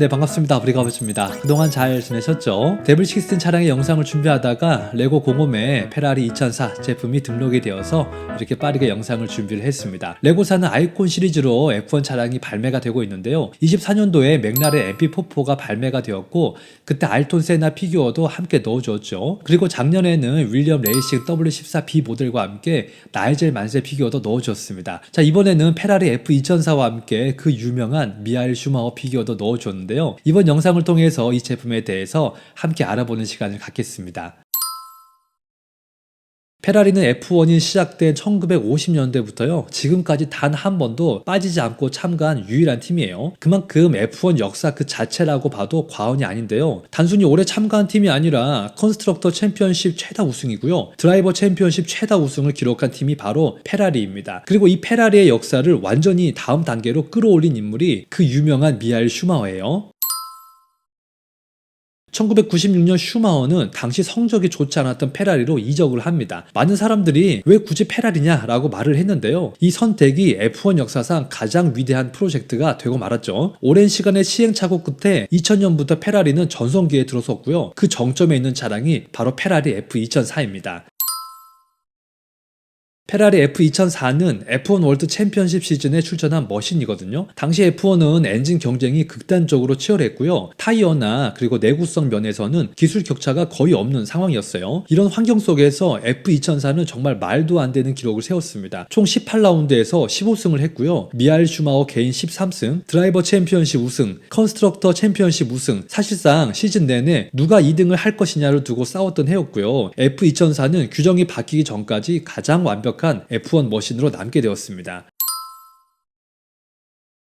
네 반갑습니다. 브리가버즈입니다. 그동안 잘 지내셨죠? 데블 16 차량의 영상을 준비하다가 레고 공홈에 페라리 2004 제품이 등록이 되어서 이렇게 빠르게 영상을 준비를 했습니다. 레고사는 아이콘 시리즈로 F1 차량이 발매가 되고 있는데요. 24년도에 맥라렌 MP44가 발매가 되었고 그때 알톤 세나 피규어도 함께 넣어주었죠. 그리고 작년에는 윌리엄 레이싱 W14B 모델과 함께 나이젤 만세 피규어도 넣어주었습니다. 자 이번에는 페라리 F2004와 함께 그 유명한 미하일 슈마워 피규어도 넣어줬는데 요. 이번 영상을 통해서 이 제품에 대해서 함께 알아보는 시간을 갖겠습니다 페라리는 F1이 시작된 1950년대부터요, 지금까지 단 한 번도 빠지지 않고 참가한 유일한 팀이에요. 그만큼 F1 역사 그 자체라고 봐도 과언이 아닌데요. 단순히 올해 참가한 팀이 아니라 컨스트럭터 챔피언십 최다 우승이고요. 드라이버 챔피언십 최다 우승을 기록한 팀이 바로 페라리입니다. 그리고 이 페라리의 역사를 완전히 다음 단계로 끌어올린 인물이 그 유명한 미하일 슈마어예요. 1996년 슈마어는 당시 성적이 좋지 않았던 페라리로 이적을 합니다. 많은 사람들이 왜 굳이 페라리냐라고 말을 했는데요. 이 선택이 F1 역사상 가장 위대한 프로젝트가 되고 말았죠. 오랜 시간의 시행착오 끝에 2000년부터 페라리는 전성기에 들어섰고요. 그 정점에 있는 차량이 바로 페라리 F2004입니다. 페라리 F2004는 F1 월드 챔피언십 시즌에 출전한 머신이거든요. 당시 F1은 엔진 경쟁이 극단적으로 치열했고요. 타이어나 그리고 내구성 면에서는 기술 격차가 거의 없는 상황이었어요. 이런 환경 속에서 F2004는 정말 말도 안 되는 기록을 세웠습니다. 총 18라운드에서 15승을 했고요. 미하일 슈마워 개인 13승, 드라이버 챔피언십 우승, 컨스트럭터 챔피언십 우승. 사실상 시즌 내내 누가 2등을 할 것이냐를 두고 싸웠던 해였고요. F2004는 규정이 바뀌기 전까지 가장 완벽 한 F1 머신으로 남게 되었습니다.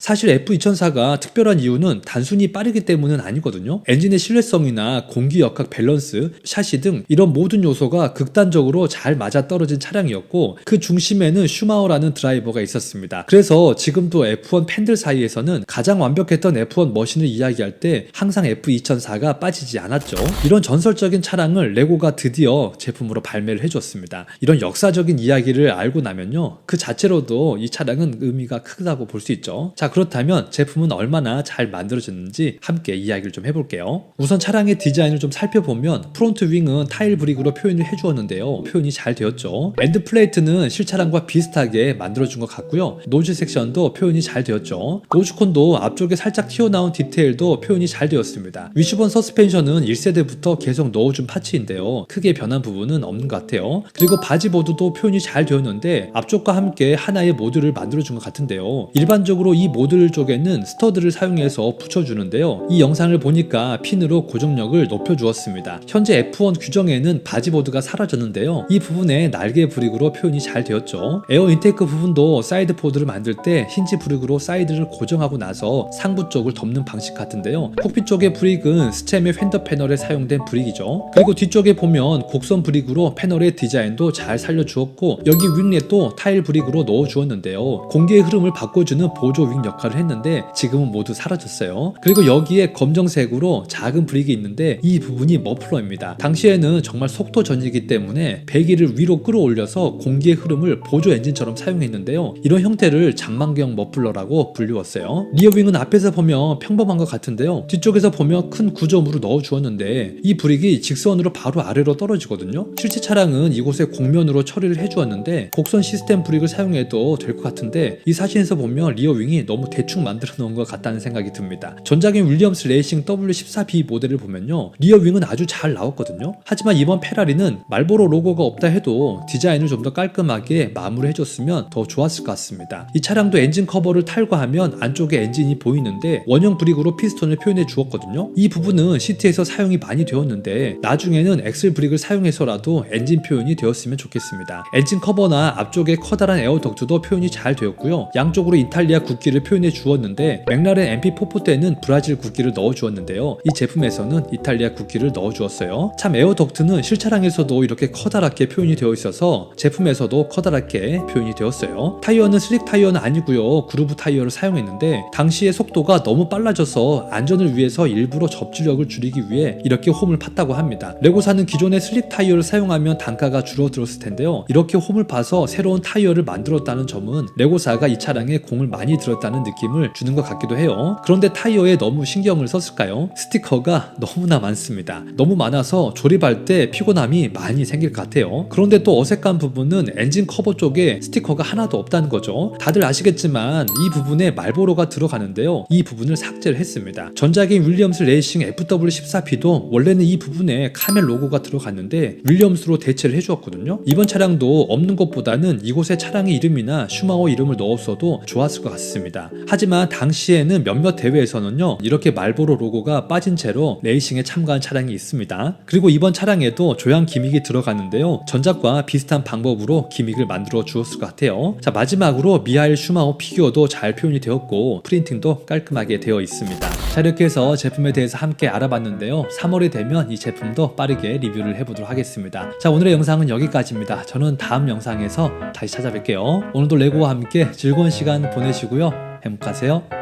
사실 F2004가 특별한 이유는 단순히 빠르기 때문은 아니거든요. 엔진의 신뢰성이나 공기 역학 밸런스, 샤시 등 이런 모든 요소가 극단적으로 잘 맞아 떨어진 차량이었고 그 중심에는 슈마어라는 드라이버가 있었습니다. 그래서 지금도 F1 팬들 사이에서는 가장 완벽했던 F1 머신을 이야기할 때 항상 F2004가 빠지지 않았죠. 이런 전설적인 차량을 레고가 드디어 제품으로 발매를 해줬습니다. 이런 역사적인 이야기를 알고 나면요. 그 자체로도 이 차량은 의미가 크다고 볼 수 있죠. 자, 그렇다면 제품은 얼마나 잘 만들어졌는지 함께 이야기를 좀 해볼게요. 우선 차량의 디자인을 좀 살펴보면 프론트 윙은 타일 브릭으로 표현을 해주었는데요. 표현이 잘 되었죠. 엔드 플레이트는 실차량과 비슷하게 만들어준 것 같고요. 노즈 섹션도 표현이 잘 되었죠. 노즈콘도 앞쪽에 살짝 튀어나온 디테일도 표현이 잘 되었습니다. 위슈번 서스펜션은 1세대부터 계속 넣어준 파츠인데요. 크게 변한 부분은 없는 것 같아요. 그리고 바지 보드도 표현이 잘 되었는데 앞쪽과 함께 하나의 모드를 만들어준 것 같은데요. 일반적으로 이 모듈 쪽에는 스터드를 사용해서 붙여주는데요. 이 영상을 보니까 핀으로 고정력을 높여주었습니다. 현재 F1 규정에는 바지보드가 사라졌는데요. 이 부분에 날개 브릭으로 표현이 잘 되었죠. 에어 인테이크 부분도 사이드 포드를 만들 때 힌지 브릭으로 사이드를 고정하고 나서 상부 쪽을 덮는 방식 같은데요. 콕핏 쪽의 브릭은 스템의 팬더 패널에 사용된 브릭이죠. 그리고 뒤쪽에 보면 곡선 브릭으로 패널의 디자인도 잘 살려주었고 여기 윙렛도 타일 브릭으로 넣어주었는데요. 공기의 흐름을 바꿔주는 보조 윙 역할을 했는데 지금은 모두 사라졌어요. 그리고 여기에 검정색으로 작은 브릭이 있는데 이 부분이 머플러입니다. 당시에는 정말 속도 전이기 때문에 배기를 위로 끌어올려서 공기의 흐름을 보조 엔진처럼 사용했는데요. 이런 형태를 장망경 머플러라고 불리웠어요. 리어윙은 앞에서 보면 평범한 것 같은데요. 뒤쪽에서 보면 큰 구조물을 넣어 주었는데 이 브릭이 직선으로 바로 아래로 떨어지거든요. 실제 차량은 이곳에 곡면으로 처리를 해 주었는데 곡선 시스템 브릭을 사용해도 될 것 같은데 이 사진에서 보면 리어윙이 너무 대충 만들어 놓은 것 같다는 생각이 듭니다. 전작인 윌리엄스 레이싱 W14B 모델을 보면요. 리어 윙은 아주 잘 나왔거든요. 하지만 이번 페라리는 말보로 로고가 없다 해도 디자인을 좀 더 깔끔하게 마무리해줬으면 더 좋았을 것 같습니다. 이 차량도 엔진 커버를 탈거하면 안쪽에 엔진이 보이는데 원형 브릭으로 피스톤을 표현해 주었거든요. 이 부분은 시트에서 사용이 많이 되었는데 나중에는 엑셀 브릭을 사용해서라도 엔진 표현이 되었으면 좋겠습니다. 엔진 커버나 앞쪽에 커다란 에어 덕트도 표현이 잘 되었고요. 양쪽으로 이탈리아 국기를 표현해 주었는데 맥라렌 MP44 때는 브라질 국기를 넣어 주었는데요. 이 제품에서는 이탈리아 국기를 넣어 주었어요. 참 에어 덕트는 실차량에서도 이렇게 커다랗게 표현이 되어 있어서 제품에서도 커다랗게 표현이 되었어요. 타이어는 슬릭 타이어는 아니고요. 그루브 타이어를 사용했는데 당시의 속도가 너무 빨라져서 안전을 위해서 일부러 접지력을 줄이기 위해 이렇게 홈을 팠다고 합니다. 레고사는 기존의 슬릭 타이어를 사용하면 단가가 줄어들었을 텐데요. 이렇게 홈을 파서 새로운 타이어를 만들었다는 점은 레고사가 이 차량에 공을 많이 들었다는 라는 느낌을 주는 것 같기도 해요. 그런데 타이어에 너무 신경을 썼을까요? 스티커가 너무나 많습니다. 너무 많아서 조립할 때 피곤함이 많이 생길 것 같아요. 그런데 또 어색한 부분은 엔진 커버 쪽에 스티커가 하나도 없다는 거죠. 다들 아시겠지만 이 부분에 말보로가 들어가는데요. 이 부분을 삭제를 했습니다. 전작인 윌리엄스 레이싱 FW14P도 원래는 이 부분에 카멜 로고가 들어갔는데 윌리엄스로 대체를 해주었거든요. 이번 차량도 없는 것보다는 이곳에 차량의 이름이나 슈마워 이름을 넣었어도 좋았을 것 같습니다. 하지만 당시에는 몇몇 대회에서는요 이렇게 말보로 로고가 빠진 채로 레이싱에 참가한 차량이 있습니다. 그리고 이번 차량에도 조향 기믹이 들어가는데요. 전작과 비슷한 방법으로 기믹을 만들어 주었을 것 같아요. 자 마지막으로 미하일 슈마워 피규어도 잘 표현이 되었고 프린팅도 깔끔하게 되어 있습니다. 자 이렇게 해서 제품에 대해서 함께 알아봤는데요. 3월이 되면 이 제품도 빠르게 리뷰를 해보도록 하겠습니다. 자 오늘의 영상은 여기까지입니다. 저는 다음 영상에서 다시 찾아뵐게요. 오늘도 레고와 함께 즐거운 시간 보내시고요. 행복하세요.